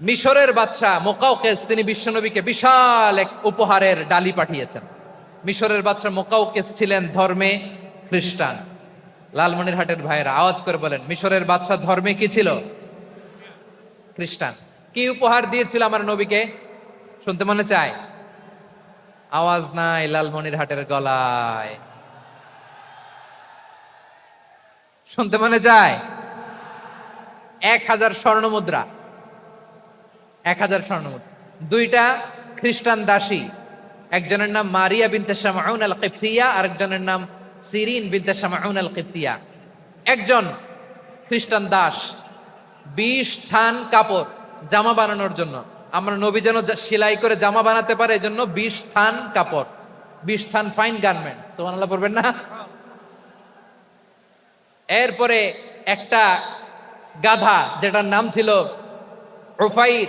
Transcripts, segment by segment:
মিশরের বাদশাহ মোকাউকেস তিনি বিশ্বনবীকে বিশাল এক উপহারের ডালি পাঠিয়েছেন। মিশরের বাদশাহ মোকাউকেস ছিলেন ধর্মে খ্রিস্টান। লালমনিরহাটের ভাইয়েরা আওয়াজ করে বলেন, মিশরের বাদশাহ ধর্মে কি ছিল? খ্রিস্টান, কি উপহার দিয়েছিল আমার নবীকে? শুনতে মনে চায়? আওয়াজ নাই লালমনিরহাটের গলায়। শুনতে মনে যায় এক হাজার স্বর্ণ মুদ্রা। এক হাজার স্বর্ণমুদ্রা। দুইটা খ্রিস্টান দাসী। একজনের নাম মারিয়া বিনতে শামাউন আল কিপ্তিয়া আরেকজনের নাম সিরিন বিনতে শামাউন আল কিপ্তিয়া একজন খ্রিস্টান দাস, বিশ থান কাপড় জামা বানানোর জন্য। আমরা নবী যেন সেলাই করে জামা বানাতে পারে, এজন্য বিশ থান কাপড়, বিশ থান ফাইন গার্মেন্ট সোমানাল্লাহ পড়বেন না? এরপরে একটা গাধা, যেটার নাম ছিল রোফাইর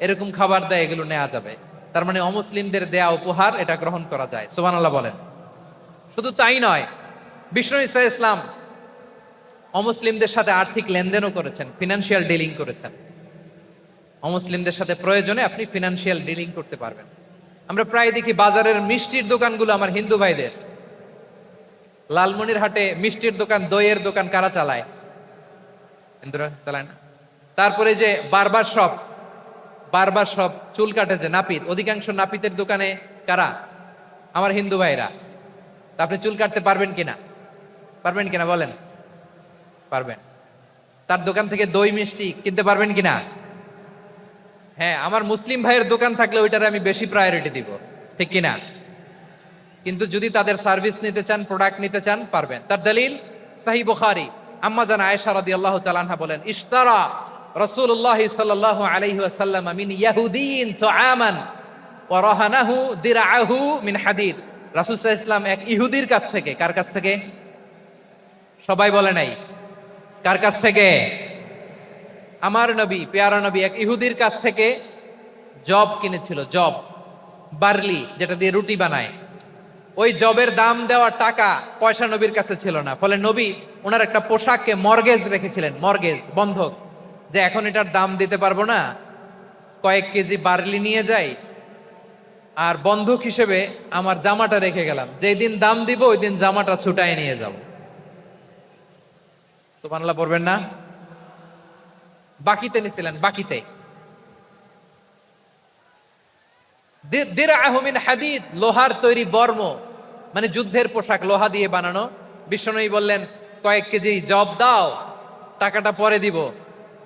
এরকম খাবার দেয়, এগুলো নেওয়া যাবে। তার মানে অমুসলিমদের দেয়া উপহার, এটা গ্রহণ করা যায়। সুবহানাল্লাহ বলেন। শুধু তাই নয়, বিষ্ণু ইসা ইসলাম অমুসলিমদের সাথে আর্থিক লেনদেনও করেছেন ফিনান্সিয়াল ডিলিং করেছেন। অমুসলিমদের সাথে প্রয়োজনে আপনি ফিনান্সিয়াল ডিলিং করতে পারবেন। আমরা প্রায় দেখি বাজারের মিষ্টির দোকানগুলো আমার হিন্দু ভাইদের। লালমনির হাটে মিষ্টির দোকান, দইয়ের দোকান কারা চালায়? হিন্দুরা চালায় না। তারপরে যে বারবার শপ বারবার সব চুল কাটে যে নাপিত, অধিকাংশ নাপিতের দোকানে কারা? আমার হিন্দু ভাইরা। আপনি চুল কাটতে পারবেন কিনা পারবেন কিনা বলেন? পারবেন। তার দোকান থেকে দই মিষ্টি কিনতে পারবেন কিনা হ্যাঁ আমার মুসলিম ভাইয়ের দোকান থাকলে ওইটারে আমি বেশি প্রায়োরিটি দিব। ঠিক কিনা কিন্তু যদি তাদের সার্ভিস নিতে চান প্রোডাক্ট নিতে চান, পারবেন। তার দলিল সাহি বুখারি আম্মা জান আয়েশা রাদিয়াল্লাহু তাআলা বলেন, ইশতারা রাসূলুল্লাহ সাল্লাল্লাহু আলাইহি ওয়াসাল্লাম মিন ইয়াহুদিন তুআমান ওয়া রাহানাহু দিরআহু মিন হাদিদ। রাসূল আলাইহি এক ইহুদির কাছ থেকে, কার কাছ থেকে? সবাই বলে নাই। কার কাছ থেকে? আমার নবী, পেয়ারা নবী এক ইহুদির কাছ থেকে জব কিনেছিল, জব। বার্লি, যেটা দিয়ে রুটি বানায়। ওই জবের দাম দেওয়ার টাকা পয়সা নবীর কাছে ছিল না। ফলে নবী ওনার একটা পোশাককে মর্গেজ রেখেছিলেন, মর্গেজ, বন্ধক। যে এখন এটার দাম দিতে পারব না। কয়েক কেজি বার্লি নিয়ে যাই। আর বন্ধক হিসেবে আমার জামাটা রেখে গেলাম। যেই দিন দাম দিব, ওই দিন জামাটা ছুটায় নিয়ে যাব। সুবহানাল্লাহ পড়বেন না? বাকিতে নিছিলেন, বাকিতে। হাদিদ, লোহার তৈরি বর্ম। মানে যুদ্ধের পোশাক, লোহা দিয়ে বানানো। বিষ্ণুই বললেন, কয়েক কেজি জব দাও, টাকাটা পরে দিব।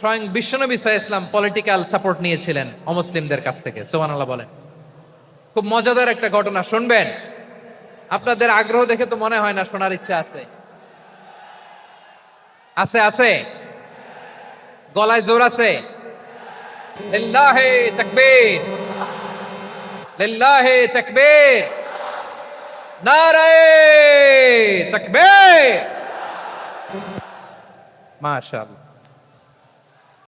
স্বয়ং বিশ্বনবী সাহা ইসলাম পলিটিক্যাল সাপোর্ট নিয়েছিলেন অমুসলিমদের কাছ থেকে সোমানাল্লাহ বলেন। খুব মজাদার একটা ঘটনা, শুনবেন। আপনাদের আগ্রহ দেখে তো মনে হয় না, শোনার ইচ্ছা আছে। আছে আছে। গলায় জোর আছে। মাশাআল্লাহ।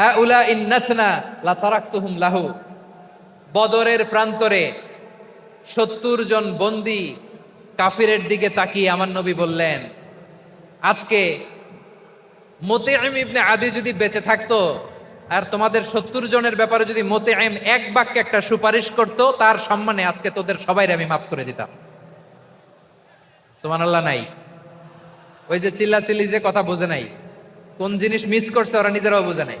হাউলা ইন নাতনা লা তারাকতুহুম লাহু। বদরের প্রান্তরে সত্তর জন বন্দি কাফিরের দিকে তাকিয়ে আমার নবী বললেন, আজকে মোতেআম ইবনে আদি যদি বেঁচে থাকতো আর তোমাদের সত্তর জনের ব্যাপারে যদি মোতেআম এক বাক্যে একটা সুপারিশ করতো, তার সম্মানে আজকে তোদের সবাই আমি মাফ করে দিতাম। সুবহানাল্লাহ, নাই। ওই যে চিল্লা চিল্লি যে কথা বোঝে নাই, কোন জিনিস মিস করছে ওরা নিজেরাও বোঝে নাই।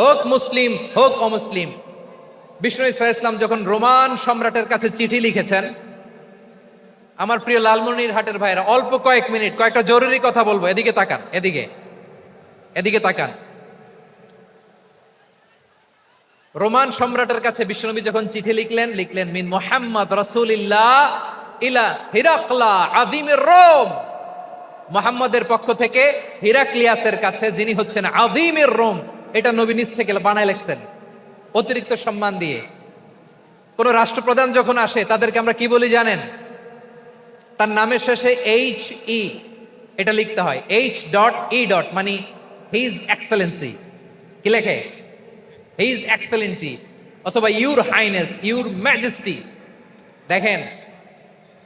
হোক মুসলিম, হোক অমুসলিম। বিষ্ণু ইসা ইসলাম যখন রোমান সম্রাটের কাছে চিঠি লিখেছেন, আমার প্রিয় লালমনির হাটের ভাইরা অল্প কয়েক মিনিট, কয়েকটা জরুরি কথা বলব। এদিকে তাকান, এদিকে। এদিকে তাকান। রোমান সম্রাটের কাছে বিশ্বনবী যখন চিঠি লিখলেন লিখলেন, মিন মোহাম্মদ রসুলিল্লাহ ইলা হিরাকলা আদিমের রোম। মোহাম্মদের পক্ষ থেকে হিরাক্লিয়াসের কাছে যিনি হচ্ছেন আদিমের রোম। এটা নবী নিজ থেকে বানায় লেখছেন। অতিরিক্ত সম্মান দিয়ে। কোন রাষ্ট্রপ্রধান যখন আসে, তাদেরকে আমরা কি বলি জানেন? তার নামের শেষে এইচ ই এটা লিখতে হয়। এইচ ডট ই ডট মানে হিজ এক্সেলেন্সি কি লেখে? হিজ এক্সেলেন্সি অথবা ইউর হাইনেস ইউর ম্যাজেস্টি দেখেন,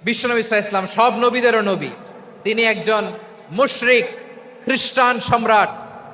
বিশ্বনবী ইসলাম সব নবীদেরও নবী। তিনি একজন মুশরিক, খ্রিস্টান সম্রাট।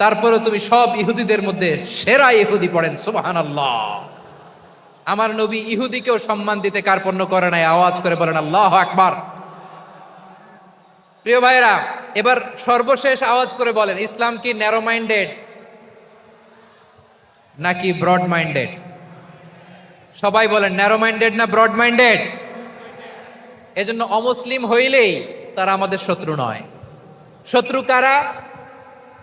তারপরেও তুমি সব ইহুদিদের মধ্যে সেরা ইহুদি পড়েন, সুবহানাল্লাহ। আমার নবী ইহুদিকেও সম্মান দিতে কার্পণ্য করে নাই, আওয়াজ করে বলেন, আল্লাহ আকবার। প্রিয় ভাইরা এবার সর্বশেষ আওয়াজ করে বলেন, ইসলাম কি ন্যারো মাইন্ডেড নাকি ব্রড মাইন্ডেড সবাই বলেন ন্যারো মাইন্ডেড না ব্রড মাইন্ডেড এজন্য অমুসলিম হইলেই তারা আমাদের শত্রু নয়। শত্রু কারা?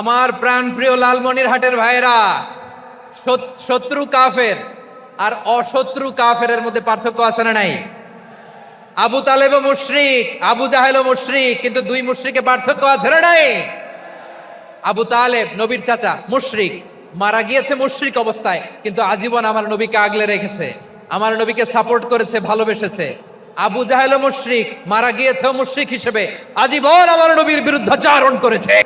আমার প্রাণ প্রিয় লালমনির হাটের ভাইরা শত্রু কাফের আর অশত্রু কাফের মধ্যে পার্থক্য আছে না নাই? আবু তালেব মুশরিক, আবু জাহেল মুশরিক, কিন্তু দুই মুশরিকে পার্থক্য আছে না নাই? আবু তালেব, নবীর চাচা, মুশরিক, মারা গিয়েছে মুশরিক অবস্থায়, কিন্তু আজীবন আমার নবীকে আগলে রেখেছে, আমার নবীকে সাপোর্ট করেছে, ভালোবেসেছে। আবু জাহেল মুশরিক, মারা গিয়েছে মুশরিক হিসেবে, আজীবন আমার নবীর বিরুদ্ধাচারণ করেছে।